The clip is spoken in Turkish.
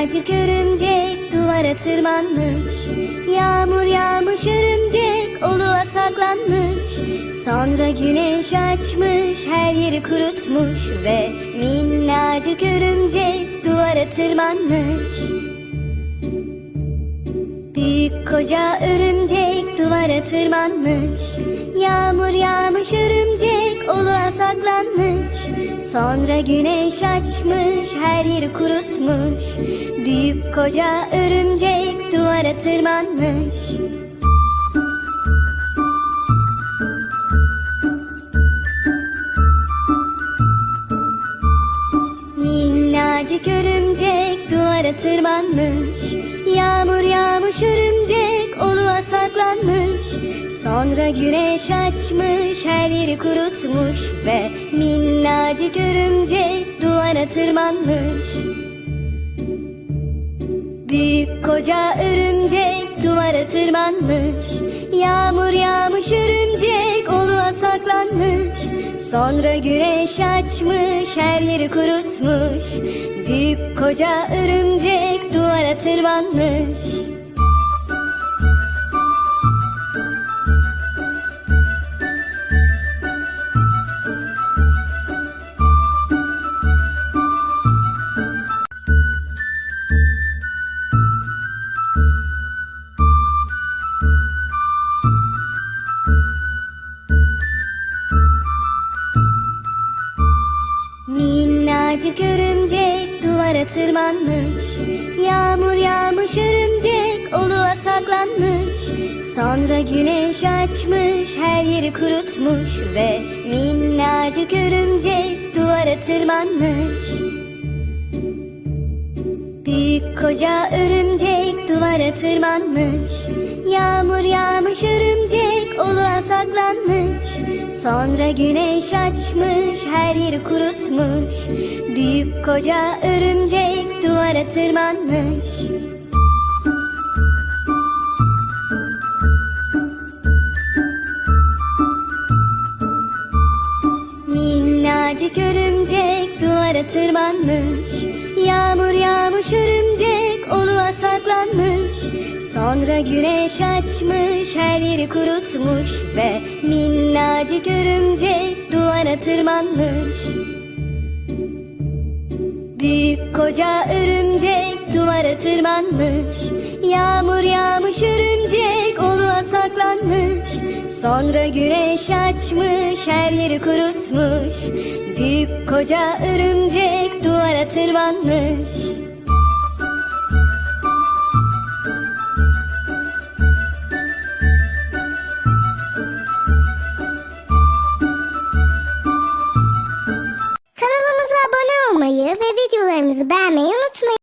Minnacık örümcek duvara tırmanmış Yağmur yağmış örümcek oluğa saklanmış. Sonra güneş açmış her yeri kurutmuş Ve minnacık örümcek duvara tırmanmış. Büyük koca örümcek duvara tırmanmış Yağmur Sonra güneş açmış her yeri kurutmuş. Büyük koca örümcek duvara tırmanmış. Minnacık örümcek duvara tırmanmış. Yağmur yağmış örümcek saklanmış Sonra güneş açmış her yeri kurutmuş Ve minnacık örümcek duvara tırmanmış. Büyük koca örümcek duvara tırmanmış. Yağmur yağmış örümcek oluğa saklanmış. Sonra güneş açmış her yeri kurutmuş. Büyük koca örümcek duvara tırmanmış Minnacık örümcek duvara tırmanmış Yağmur yağmış örümcek oluğa saklanmış. Sonra güneş açmış her yeri kurutmuş Ve minnacık örümcek duvara tırmanmış. Büyük koca örümcek duvara tırmanmış Yağmur yağmış örümcek oluğa saklanmış Sonra güneş açmış her yeri kurutmuş. Büyük koca örümcek duvara tırmanmış. Minnacık örümcek duvara tırmanmış. Yağmur yağmış örümcek Sonra güneş açmış her yeri kurutmuş Ve minnacık örümcek duvara tırmanmış. Büyük koca örümcek duvara tırmanmış. Yağmur yağmış örümcek oluğa saklanmış. Sonra güneş açmış her yeri kurutmuş. Büyük koca örümcek duvara tırmanmış